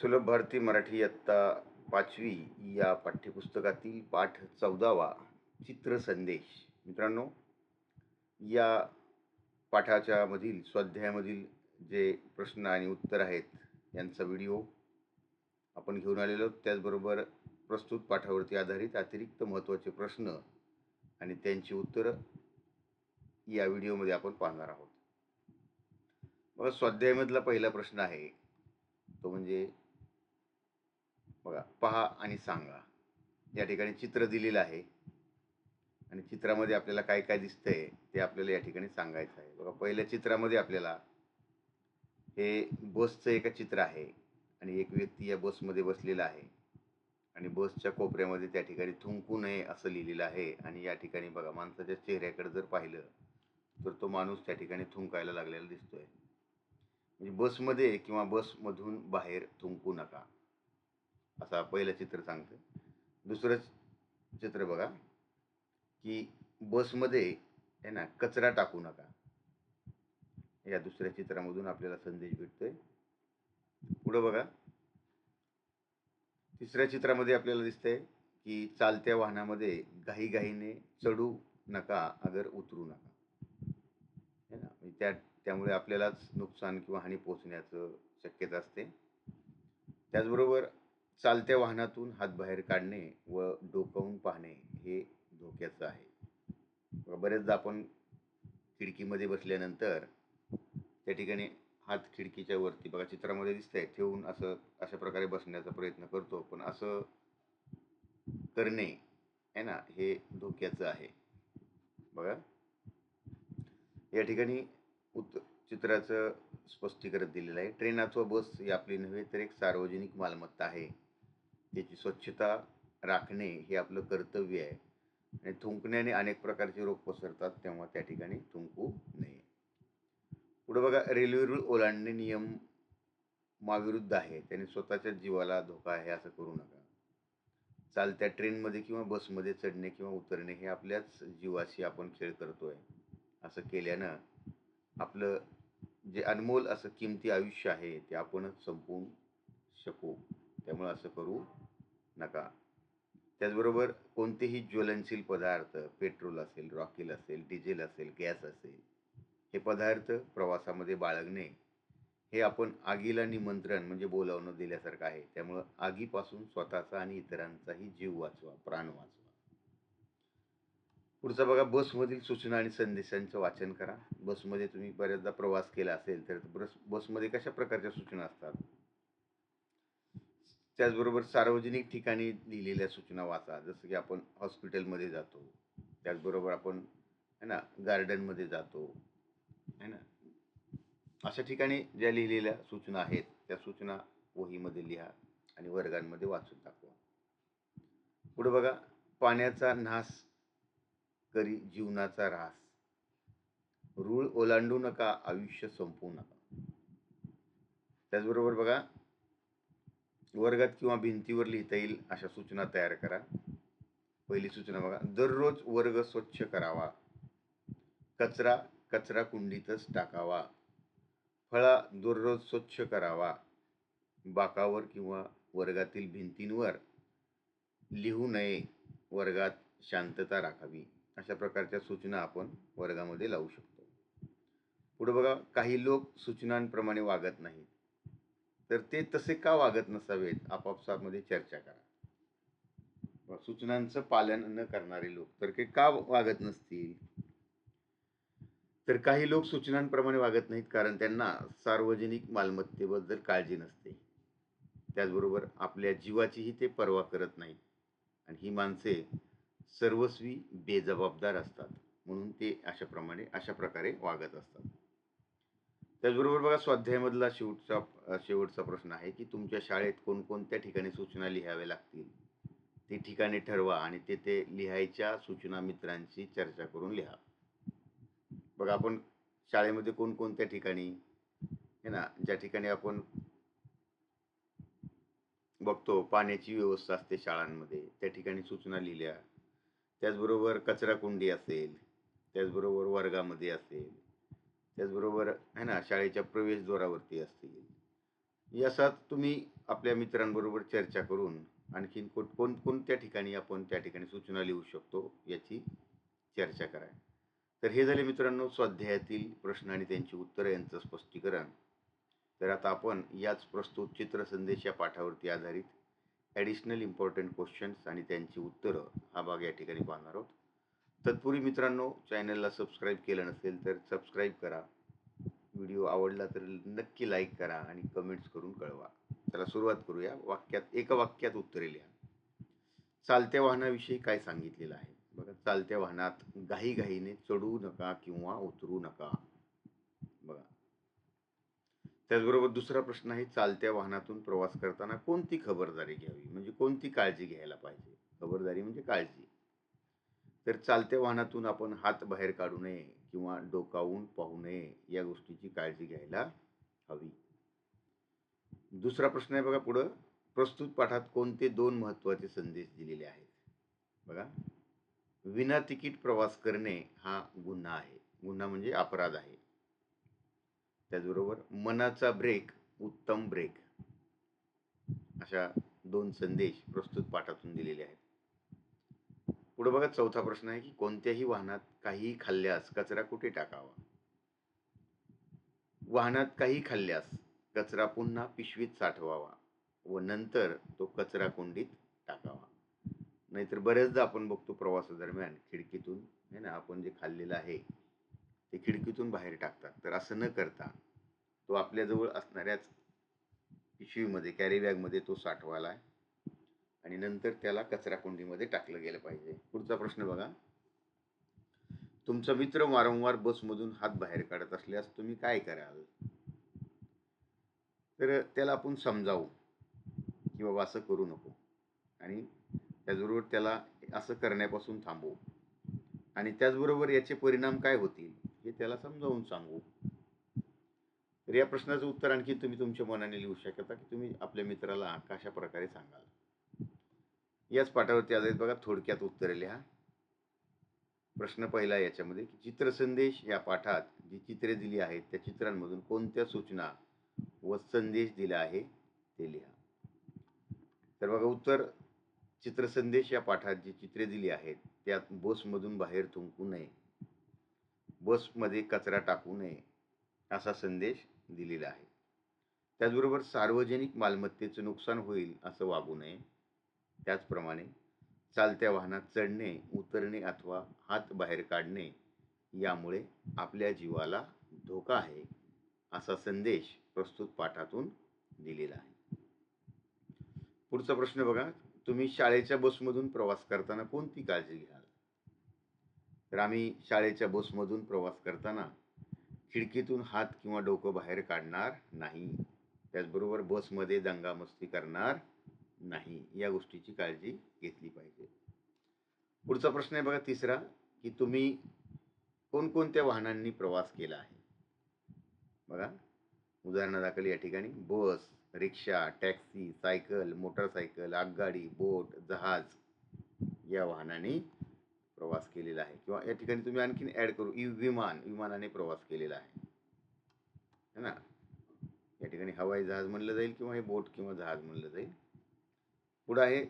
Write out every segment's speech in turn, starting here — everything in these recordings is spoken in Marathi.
सुलभ भारती मराठी इयत्ता पाचवी या पाठ्यपुस्तकातील पाठ चौदावा चित्र संदेश. मित्रांनो या पाठाच्या मधील स्वाध्यायामधील जे प्रश्न आणि उत्तर आहेत यांचा व्हिडिओ आपण घेऊन आलेलो त्याचबरोबर प्रस्तुत पाठावरती आधारित अतिरिक्त महत्त्वाचे प्रश्न आणि त्यांची उत्तरं या व्हिडिओमध्ये आपण पाहणार आहोत. मग स्वाध्यायामधला पहिला प्रश्न आहे तो म्हणजे बघा पहा आणि सांगा. या ठिकाणी चित्र दिलेलं आहे. आणि चित्रामध्ये आपल्याला काय काय दिसतंय ते आपल्याला या ठिकाणी सांगायचं आहे. बघा पहिल्या चित्रामध्ये आपल्याला हे बसचं एक चित्र आहे आणि एक व्यक्ती या बसमध्ये बसलेला आहे. आणि बसच्या कोपऱ्यामध्ये त्या ठिकाणी थुंकू नये असं लिहिलेलं आहे. आणि या ठिकाणी बघा माणसाच्या चेहऱ्याकडे जर पाहिलं तर तो माणूस त्या ठिकाणी थुंकायला लागलेला दिसतोय. म्हणजे बसमध्ये किंवा बसमधून बाहेर थुंकू नका. असा पहिलं चित्र सांगतं दुसरं चित्र बघा की बसमध्ये आहे ना कचरा टाकू नका. या दुसऱ्या चित्रामधून आपल्याला संदेश भेटतोय. पुढं बघा. तिसऱ्या चित्रामध्ये आपल्याला दिसतंय की चालत्या वाहनामध्ये घाईघाईने चढू नका अगर उतरू नका. है ना? म्हणजे त्या त्यामुळे आपल्यालाच नुकसान किंवा हानी पोचण्याचं शक्यता असते. त्याचबरोबर चालत्या वाहनातून हात बाहेर काढणे व डोकावून पाहणे हे धोक्याचं आहे. बरेचदा आपण खिडकीमध्ये बसल्यानंतर त्या ठिकाणी हात खिडकीच्या वरती बघा चित्रामध्ये दिसतंय ठेवून असं अशा प्रकारे बसण्याचा प्रयत्न करतो. पण असं करणे आहे ना हे धोक्याचं आहे. बघा. या ठिकाणी उत चित्राचं स्पष्टीकरण दिलेलं आहे. ट्रेन अथवा बस ही आपली नव्हे तर एक सार्वजनिक मालमत्ता आहे. त्याची स्वच्छता राखणे हे आपलं कर्तव्य आहे. आणि थुंकण्याने अनेक प्रकारचे रोग पसरतात तेव्हा त्या ठिकाणी थुंकू नये. पुढे बघा रेल्वे रूळ ओलांडणे नियम माविरुद्ध आहे. त्याने स्वतःच्या जीवाला धोका आहे असं करू नका. चालत्या ट्रेनमध्ये किंवा बसमध्ये चढणे किंवा उतरणे हे आपल्याच जीवाशी आपण खेळ करतो आहे असं केल्यानं आपलं जे अनमोल असं किमती आयुष्य आहे ते आपणच संपवून शकू. त्यामुळे असं करू नका. त्याचबरोबर कोणतेही ज्वलनशील पदार्थ पेट्रोल असेल रॉकेल असेल डिझेल असेल गॅस असेल हे पदार्थ प्रवासामध्ये बाळगणे हे आपण आगीला निमंत्रण म्हणजे बोलावणं दिल्यासारखं आहे. त्यामुळं आगीपासून स्वतःचा आणि इतरांचाही जीव वाचवा प्राण वाचवा. पुढचा बघा बसमधील सूचना आणि संदेशांचं वाचन करा. बसमध्ये तुम्ही बऱ्याचदा प्रवास केला असेल तर बस बसमध्ये कशा प्रकारच्या सूचना असतात? त्याचबरोबर सार्वजनिक ठिकाणी लिहिलेल्या सूचना वाचा जसं की आपण हॉस्पिटलमध्ये जातो त्याचबरोबर आपण है ना गार्डनमध्ये जातो है ना. अशा ठिकाणी ज्या लिहिलेल्या सूचना आहेत त्या सूचना वहीमध्ये लिहा आणि वर्गांमध्ये वाचून दाखवा. पुढे बघा पाण्याचा नाश करी जीवनाचा ऱ्हास. रूळ ओलांडू नका आयुष्य संपवू नका. त्याचबरोबर बघा वर्गात किंवा भिंतीवर लिहिता येईल अशा सूचना तयार करा. पहिली सूचना बघा दररोज वर्ग स्वच्छ करावा. कचरा कचरा कुंडीतच टाकावा. फळा दररोज स्वच्छ करावा. बाकावर किंवा वर्गातील भिंतींवर लिहू नये. वर्गात शांतता राखावी. अशा प्रकारच्या सूचना आपण वर्गामध्ये लावू शकतो. पुढे बघा काही लोक सूचनांप्रमाणे वागत नाहीत. तर ते तसे का वागत नसावेत? आपापसामध्ये चर्चा करा. सूचनांचं पालन न करणारे लोक तर ते का वागत नसतील? तर काही लोक सूचनांप्रमाणे वागत नाहीत कारण त्यांना सार्वजनिक मालमत्तेबद्दल काळजी नसते. त्याचबरोबर आपल्या जीवाचीही ते पर्वा करत नाहीत. आणि ही माणसे सर्वस्वी बेजबाबदार असतात. म्हणून ते अशाप्रमाणे अशा प्रकारे वागत असतात. त्याचबरोबर बघा स्वाध्यायामधला शेवटचा शेवटचा प्रश्न आहे की तुमच्या शाळेत कोणकोणत्या ठिकाणी सूचना लिहाव्या लागतील? ती ठिकाणी ठरवा आणि तेथे लिहायच्या सूचना मित्रांशी चर्चा करून लिहा. बघा आपण शाळेमध्ये कोणकोणत्या ठिकाणी है ना ज्या ठिकाणी आपण बघतो पाण्याची व्यवस्था असते शाळांमध्ये त्या ठिकाणी सूचना लिहिल्या. त्याचबरोबर कचराकुंडी असेल त्याचबरोबर वर्गामध्ये असेल त्याचबरोबर आहे ना शाळेच्या प्रवेशद्वारावरती असतील यासात तुम्ही आपल्या मित्रांबरोबर चर्चा करून आणखीन कोण कोण कोणत्या ठिकाणी आपण त्या ठिकाणी सूचना लिहू शकतो याची चर्चा करा. तर हे झाले मित्रांनो स्वाध्यायातील प्रश्न आणि त्यांची उत्तरं यांचं स्पष्टीकरण. तर आता आपण याच प्रस्तुत चित्रसंदेश या पाठावरती आधारित ॲडिशनल इम्पॉर्टंट क्वेश्चन्स आणि त्यांची उत्तरं हा भाग या ठिकाणी पाहणार आहोत. तत्पूर्वी मित्रांनो चॅनलला सबस्क्राईब केलं नसेल तर सबस्क्राईब करा. व्हिडिओ आवडला तर नक्की लाईक करा आणि कमेंट्स करून कळवा. चला सुरुवात करूया. वाक्यात एका वाक्यात उत्तरे लिहा. चालत्या वाहनाविषयी काय सांगितलेलं आहे? बघा चालत्या वाहनात घाईघाईने चढू नका किंवा उतरू नका. बघा. त्याचबरोबर दुसरा प्रश्न आहे चालत्या वाहनातून प्रवास करताना कोणती खबरदारी घ्यावी? म्हणजे कोणती काळजी घ्यायला पाहिजे? खबरदारी म्हणजे काळजी. तर चालत्या वाहनातून आपण हात बाहेर काढू नये किंवा डोकावून पाहू नये या गोष्टीची काळजी घ्यायला हवी. दुसरा प्रश्न आहे बघा पुढं. प्रस्तुत पाठात कोणते दोन महत्त्वाचे संदेश दिलेले आहेत? बघा. विना तिकीट प्रवास करणे हा गुन्हा आहे. गुन्हा म्हणजे अपराध आहे. त्याचबरोबर मनाचा ब्रेक उत्तम ब्रेक. अशा दोन संदेश प्रस्तुत पाठातून दिलेले आहेत. पुढे बघा चौथा प्रश्न आहे की कोणत्याही वाहनात काही खाल्ल्यास कचरा कुठे टाकावा? वाहनात काही खाल्ल्यास कचरा पुन्हा पिशवीत साठवावा व नंतर तो कचरा कुंडीत टाकावा. नाहीतर बरेचदा आपण बघतो प्रवासादरम्यान खिडकीतून आहे ना आपण जे खाल्लेलं आहे ते खिडकीतून बाहेर टाकतात. तर असं न करता तो आपल्याजवळ असणाऱ्याच पिशवीमध्ये कॅरी बॅगमध्ये तो साठवायला आहे आणि नंतर त्याला कचरा कुंडीमध्ये टाकलं गेलं पाहिजे. पुढचा प्रश्न बघा. तुमचा मित्र वारंवार बसमधून हात बाहेर काढत असल्यास तुम्ही काय कराल? तर त्याला आपण समजावू की बाबा असं करू नको. आणि त्याचबरोबर त्याला असं करण्यापासून थांबवू. आणि त्याचबरोबर याचे परिणाम काय होतील हे त्याला समजावून सांगू. तर या प्रश्नाचं उत्तर आणखी तुम्ही तुमच्या मनाने लिहू शकता की तुम्ही आपल्या मित्राला कशा प्रकारे सांगाल? याच पाठावरती आधारित बघा थोडक्यात उत्तरे लिहा. प्रश्न पहिला याच्यामध्ये की चित्रसंदेश या पाठात जी चित्रे दिली आहेत त्या चित्रांमधून कोणत्या सूचना व संदेश दिला आहे ते लिहा. तर बघा उत्तर चित्रसंदेश या पाठात जी चित्रे दिली आहेत त्यात बसमधून बाहेर थुंकू नये. बसमध्ये कचरा टाकू नये असा संदेश दिलेला आहे. त्याचबरोबर सार्वजनिक मालमत्तेचं नुकसान होईल असं वागू नये. त्याचप्रमाणे चालत्या वाहनात चढणे उतरणे अथवा हात बाहेर काढणे यामुळे आपल्या जीवाला धोका आहे असा संदेश प्रस्तुत पाठातून दिलेला आहे. पुढचा प्रश्न बघा तुम्ही शाळेच्या बसमधून प्रवास करताना कोणती काळजी घ्याल? तर आम्ही शाळेच्या बसमधून प्रवास करताना खिडकीतून हात किंवा डोकं बाहेर काढणार नाही. त्याचबरोबर बसमध्ये दंगामस्ती करणार नाही या गोष्टीची काळजी घेतली पाहिजे. पुढचा प्रश्न आहे बघा तिसरा की तुम्ही कोणकोणत्या वाहनांनी प्रवास केला आहे? बघा उदाहरणादाखल या ठिकाणी. बस रिक्षा टॅक्सी सायकल मोटरसायकल आगगाडी बोट जहाज या वाहनाने प्रवास केलेला आहे. किंवा या ठिकाणी तुम्ही आणखीन ॲड करू इ विमान विमानाने प्रवास केलेला आहे. है ना? या ठिकाणी हवाई जहाज म्हणलं जाईल किंवा हे बोट किंवा जहाज म्हणलं जाईल. पुढं आहे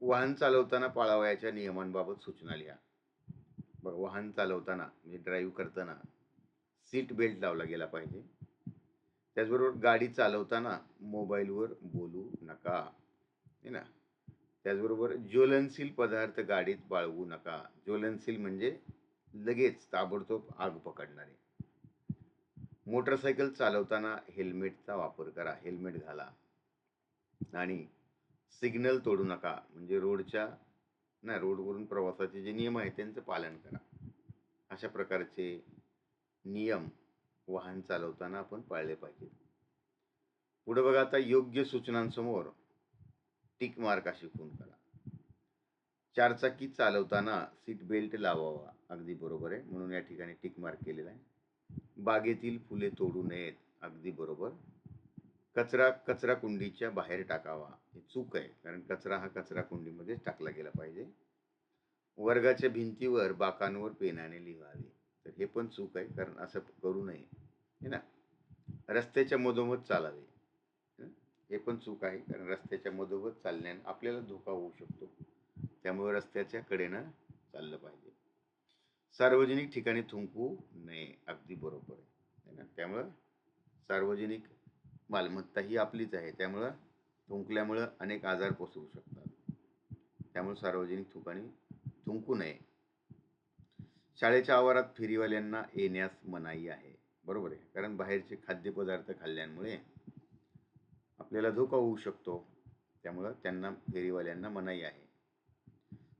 वाहन चालवताना पाळावयाच्या नियमांबाबत सूचना लिहा. बघा वाहन चालवताना म्हणजे ड्राईव्ह करताना सीट बेल्ट लावला गेला पाहिजे. त्याचबरोबर गाडी चालवताना मोबाईलवर बोलू नका. है ना? त्याचबरोबर ज्वलनशील पदार्थ गाडीत बाळगू नका. ज्वलनशील म्हणजे लगेच ताबडतोब आग पकडणारे. मोटरसायकल चालवताना हेल्मेटचा वापर करा हेल्मेट घाला. आणि सिग्नल तोडू नका. म्हणजे रोडच्या नाही रोडवरून प्रवासाचे जे नियम आहेत त्यांचं पालन करा. अशा प्रकारचे नियम वाहन चालवताना आपण पाळले पाहिजेत. पुढे बघा आता योग्य सूचनांसमोर टिक मार्क अशी खून करा. चारचाकी चालवताना सीट बेल्ट लावावा. अगदी बरोबर आहे. म्हणून या ठिकाणी टिक मार्क केलेला आहे. बागेतील फुले तोडू नयेत. अगदी बरोबर. कचरा कचरा कुंडीच्या बाहेर टाकावा. हे चूक आहे कारण कचरा हा कचरा कुंडीमध्येच टाकला गेला पाहिजे. वर्गाच्या भिंतीवर बाकांवर पेनाने लिहावे. तर हे पण चूक आहे कारण असं करू नये. हे ना? रस्त्याच्या मधोमध चालावे. हे? पण चूक आहे कारण रस्त्याच्या मधोमध चालण्याने आपल्याला धोका होऊ शकतो. त्यामुळे रस्त्याच्या कडेनं चाललं पाहिजे. सार्वजनिक ठिकाणी थुंकू नये अगदी बरोबर आहे. ना? त्यामुळं सार्वजनिक मालमत्ता ही आपलीच आहे. त्यामुळं थुंकल्यामुळं अनेक आजार पसरू शकतात. त्यामुळे सार्वजनिक ठिकाणी थुंकू नये. शाळेच्या आवारात फेरीवाल्यांना येण्यास मनाई आहे. बरोबर आहे. कारण बाहेरचे खाद्यपदार्थ खाल्ल्यामुळे आपल्याला धोका होऊ शकतो. त्यामुळं त्यांना फेरीवाल्यांना मनाई आहे.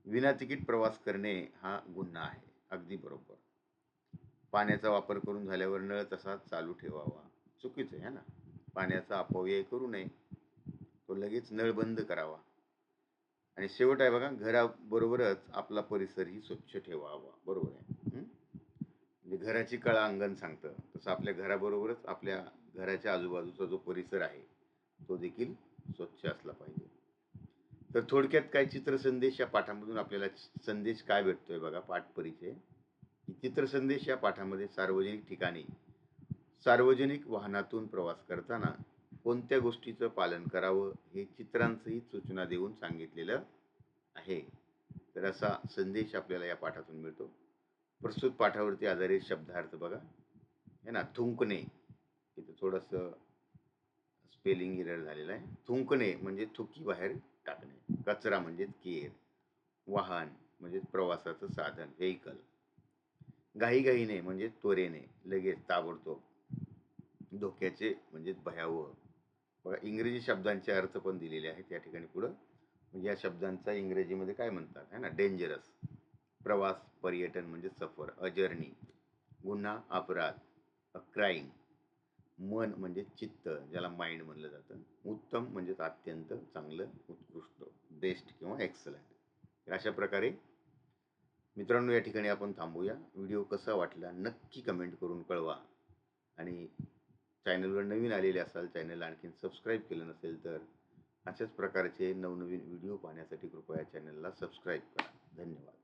विना तिकीट प्रवास करणे हा गुन्हा आहे. अगदी बरोबर. पाण्याचा वापर करून झाल्यावर नळ तसाच चालू ठेवावा. चुकीचं आहे ना? पाण्याचा अपव्यय करू नये. तो लगेच नळ बंद करावा. आणि शेवट आहे बघा घराबरोबरच आपला परिसरही स्वच्छ ठेवावा. बरोबर आहे. म्हणजे घराची कळा अंगण सांगतं. तसं आपल्या घराबरोबरच आपल्या घराच्या आजूबाजूचा जो परिसर आहे तो देखील स्वच्छ असला पाहिजे. तर थोडक्यात काय चित्रसंदेश या पाठामधून आपल्याला संदेश काय भेटतोय बघा पाठ परिचय? की चित्रसंदेश या पाठामध्ये सार्वजनिक ठिकाणी सार्वजनिक वाहनातून प्रवास करताना कोणत्या गोष्टीचं पालन करावं हे चित्रांचंही सूचना देऊन सांगितलेलं आहे. तर असा संदेश आपल्याला या पाठातून मिळतो. प्रस्तुत पाठावरती आधारित शब्दार्थ बघा. है ना थुंकणे. इथं थोडंसं स्पेलिंग इरर झालेलं आहे. थुंकणे म्हणजे थुकी बाहेर टाकणे. कचरा म्हणजेच केर. वाहन म्हणजे प्रवासाचं साधन. व्हेकल घाईघाईने म्हणजे त्वरेने. लगेच ताबडतोब धोक्याचे म्हणजे भयावह. बघा इंग्रजी शब्दांचे अर्थ पण दिलेले आहेत या ठिकाणी पुढं. म्हणजे या शब्दांचा इंग्रजीमध्ये काय म्हणतात? है ना? डेंजरस प्रवास पर्यटन म्हणजे सफर अजर्नी गुन्हा अपराध अ क्राईम मन म्हणजे चित्त ज्याला माइंड म्हणलं जातं. उत्तम म्हणजेच अत्यंत चांगलं उत्कृष्ट बेस्ट किंवा एक्सलंट तर अशा प्रकारे मित्रांनो या ठिकाणी आपण थांबूया. व्हिडिओ कसा वाटला नक्की कमेंट करून कळवा. आणि चॅनलवर नवीन आलेले असाल चॅनल आणखीन सबस्क्राईब केलं नसेल तर अशाच प्रकारचे नवनवीन व्हिडिओ पाहण्यासाठी कृपया चॅनलला सबस्क्राईब करा. धन्यवाद.